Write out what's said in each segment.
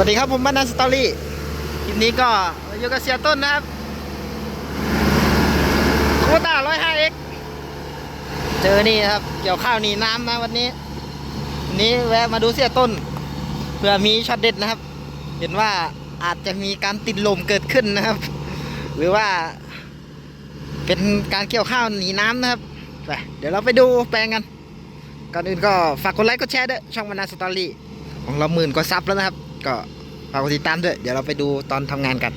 วัสดีครับผมบ้านนาสตอรี่คลิปนี้ก็อยู่กับเสียต้นนะครับโคต้าร้อยห้าเอ็กเจอนี่นะครับ เกี่ยวข้าวหนีน้ำนะวันนี้วันนี้แวะมาดูเสียต้นเพื่อมีช็อตเด็ดนะครับ เห็นว่าอาจจะมีการติดลมเกิดขึ้นนะครับ หรือว่า เป็นการเกี่ยวข้าวหนีน้ำนะครับไปเดี๋ยวเราไปดูแปลงกันก่อนอื่นก็ฝากกดไลค์กดแชร์ด้วยช่องบรรณาสตอรี่ของเราหมื่นกว่าซับแล้วนะครับ ก็ฝากกดติดตามด้วย เดี๋ยวเราไปดูตอนทำงานกัน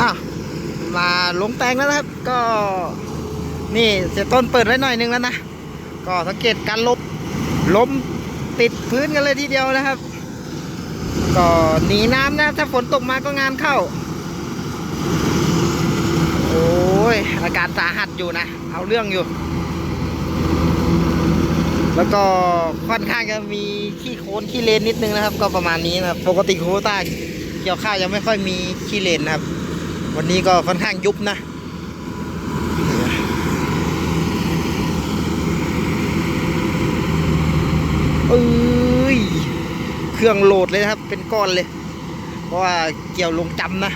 อ้าวมาลงแปลงแล้วนะครับ ก็นี่เสียต้นเปิดไว้หน่อยนึงแล้วนะ ก็สังเกตการล้มล้มติดพื้นกันเลยทีเดียวนะครับ ก็หนีน้ำนะ ถ้าฝนตกมาก็งานเข้า โอ้ย อาการสาหัสอยู่นะ เอาเรื่องอยู่ แล้วก็ค่อนข้างจะมีขี้โคลนขี้เลนนิดนึงนะครับ ก็ประมาณนี้นะครับ ปกติโคต้าเกี่ยวข้าวยังไม่ค่อยมีขี้เลนนะครับ วันนี้ก็ค่อนข้างยุบนะเอ้ย เครื่องโหลดเลยนะครับ เป็นก้อนเลย เพราะว่าเกี่ยวลงจำนะ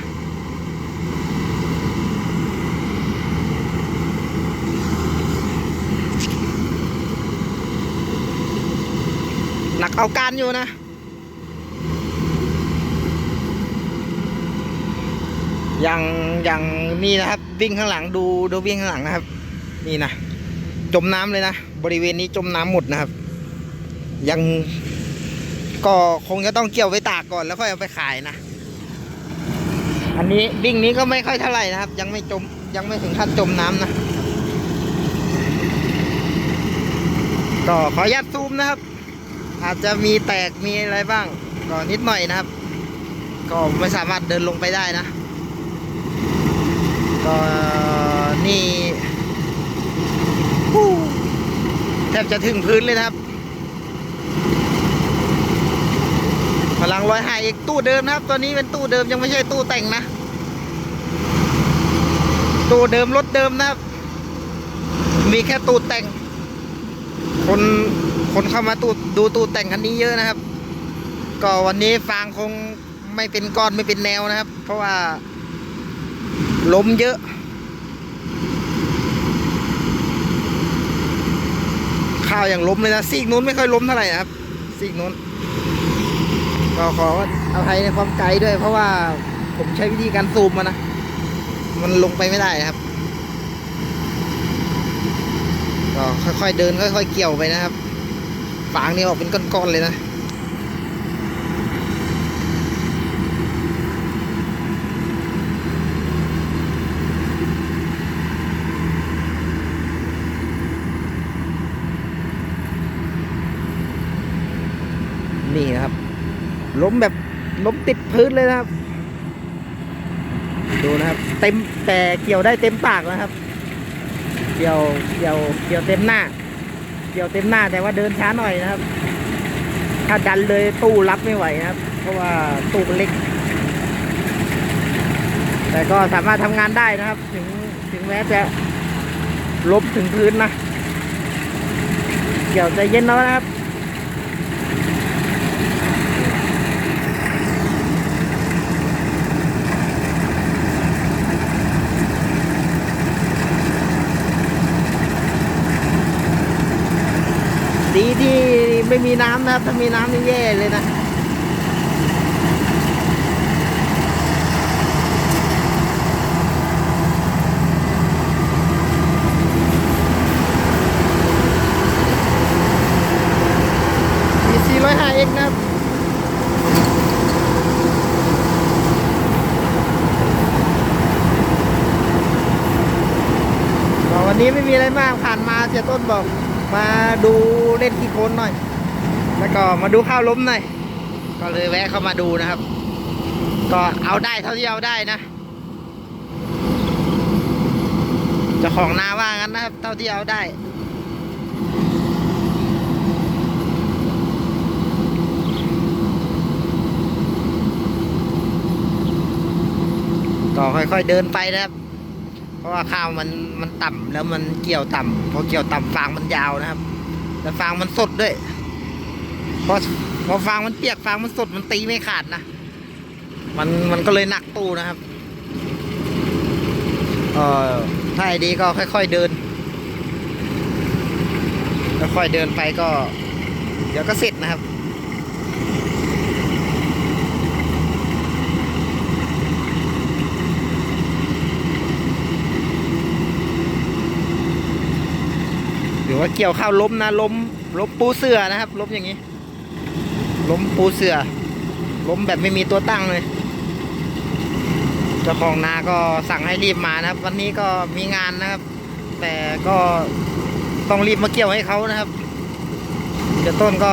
ห นักเอาการอยู่นะอย่างอย่างนี่นะครับ วิ่งข้างหลังดูดูวิ่งข้างหลังนะครับ นี่นะจมน้ำเลยนะ บริเวณนี้จมน้ำหมดนะครับ ยังก็คงจะต้องเกี่ยวไปตากก่อนแล้วค่อยเอาไปขายนะ อันนี้วิ่งนี้ก็ไม่ค่อยเท่าไหร่นะครับ ยังไม่จมยังไม่ถึงขั้นจมน้ำนะก็ขออนุญาตซูมนะครับ อาจจะมีแตกมีอะไรบ้างก็นิดหน่อยนะครับ ก็ไม่สามารถเดินลงไปได้นะ ก็นี่แทบจะถึงพื้นเลยนะครับพลังร้อยห้าอีกตู้เดิมนะครับ ตอนนี้เป็นตู้เดิมยังไม่ใช่ตู้แต่งนะ ตู้เดิมรถเดิมนะครับ มีแค่ตู้แต่ง คน คนเข้ามาตูดูตูแต่งคันนี้เยอะนะครับ ก็วันนี้ฟางคงไม่เป็นก้อนไม่เป็นแนวนะครับ เพราะว่าล้มเยอะ ข้าวอย่างล้มเลยนะซีกนู้นไม่ค่อยล้มเท่าไหร่นะครับซีกนู้นก็ขออภัยในความไกลด้วย เพราะว่าผมใช้วิธีการซูมมานะ มันลงไปไม่ได้นะครับก็ค่อยๆเดินค่อยๆเกี่ยวไปนะครับ ฝางนี่ออกเป็นก้อนๆเลยนะนี่นะครับ ล้มแบบล้มติดพื้นเลยนะครับ ดูนะครับ เต็มแต่เกี่ยวได้เต็มปากนะครับ เกี่ยวเกี่ยวเกี่ยวเต็มหน้า เกี่ยวเต็มหน้าแต่ว่าเดินช้าหน่อยนะครับ ถ้าดันเลยตู้รับไม่ไหวนะครับ เพราะว่าตู้มันเล็ก แต่ก็สามารถทำงานได้นะครับ ถึงถึงแม้จะลบถึงพื้นนะ เกี่ยวใจเย็นแล้วนะครับ ดีที่ไม่มีน้ำนะครับ ถ้ามีน้ำนี่แย่เลยนะมี405 x นะครับก็วันนี้ไม่มีอะไรมากผ่านมาเสียต้นบอก มาดูเล่นขี้โคลนหน่อย แล้วก็มาดูข้าวล้มหน่อย ก็เลยแวะเข้ามาดูนะครับ ก็เอาได้เท่าที่เอาได้นะจ้าของนาว่างั้นนะครับ เท่าที่เอาได้ก็ค่อยๆเดินไปนะครับ ราะว่าข้าวมันมันต่ำแล้วมันเกี่ยวต่ำพอเกี่ยวต่ำฟางมันยาวนะครับ แล้วฟางมันสดด้วยเพราะพอฟางมันเปียกฟางมันสดมันตีไม่ขาดนะมันมันก็เลยหนักตู้นะครับเอ่อถ้าไอดีก็ค่อยๆเดินค่อยๆเดินไปก็ เดี๋ยวก็เสร็จนะครับ ห รือว่าเกี่ยวข้าวล้มนะล้มล้มปูเสือนะครับ ล้มอย่างนี้ ล้มปูเสือ ล้มแบบไม่มีตัวตั้งเลยเจ้าของนาก็สั่งให้รีบมานะครับ วันนี้ก็มีงานนะครับ แต่ก็ต้องรีบมาเกี่ยวให้เขานะครับเจ้าต้นก็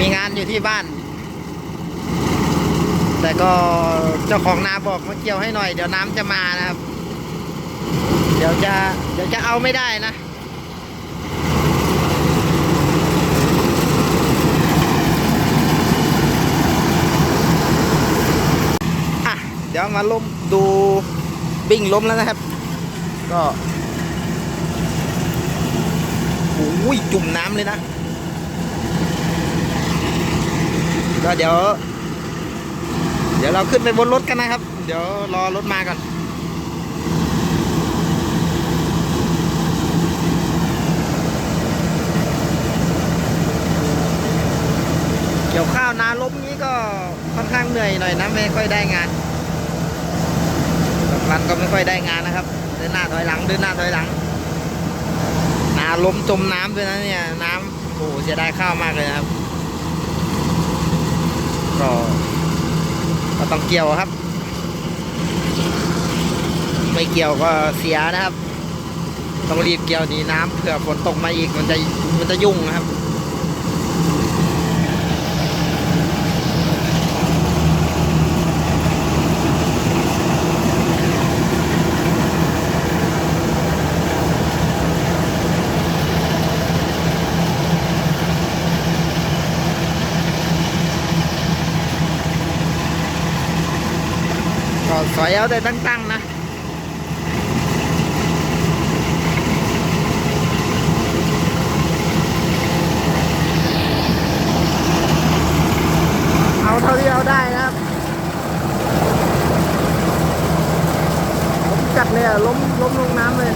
มีงานอยู่ที่บ้าน แต่ก็เจ้าของนาบอกมาเกี่ยวให้หน่อย เดี๋ยวน้ำจะมานะครับ เดี๋ยวจะเดี๋ยวจะเอาไม่ได้นะอะเดี๋ยวมาล้มดูบิ้งล้มแล้วนะครับ ก็โอ้ยจุ่มน้ำเลยนะ ก็เดี๋ยว เดี๋ยวเราขึ้นไปบนรถกันนะครับ เดี๋ยวรอรถมาก่อน กข้าวนาล้มนี้ก็ค่อนข้างเหนื่อยหน่อยนะไม่ค่อยได้งานรันก็ไม่ค่อยได้งานนะครับ เดินหน้าถอยหลังเดินหน้าถอยหลัง นาล้มจมน้ำด้วยนะเนี่ยน้ำโอ้โหเสียดายข้าวมากเลยนะครับก็ก็ต้องเกี่ยวครับ ไม่เกี่ยวก็เสียนะครับ ต้องรีบเกี่ยวหนีน้ำเผื่อฝนตกมาอีกมันจะมันจะยุ่งนะครับ ก็ส อยเอาแต่ตั้งๆนะเอาเท่าที่เอาได้นะครับล้มจัดเลยอะล้มล้มลงน้ำเลย